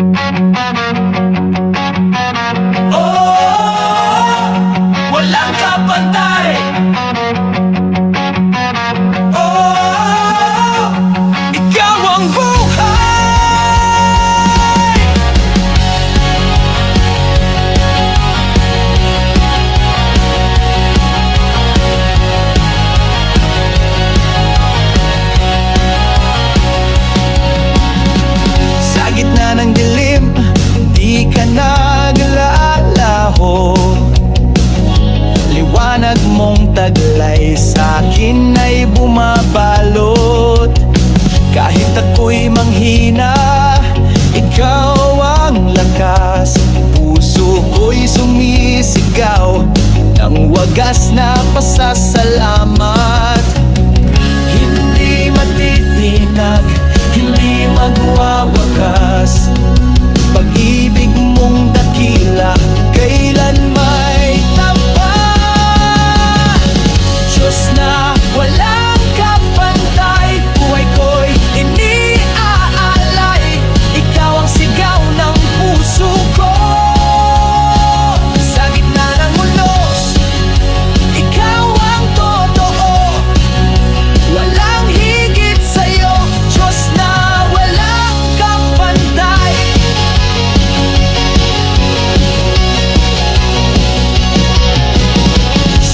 Oh, walang kapantay ikaw ang lakas Puso ko'y sumisigaw. Ng wagas na pasasalamat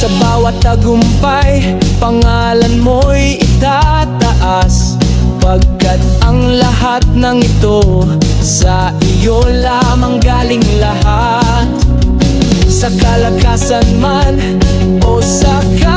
Sa bawat tagumpay, pangalan mo'y itataas. Pagkat ang lahat ng ito, sa iyo lamang galing lahat. Sa kalakasan man o sa kahinaan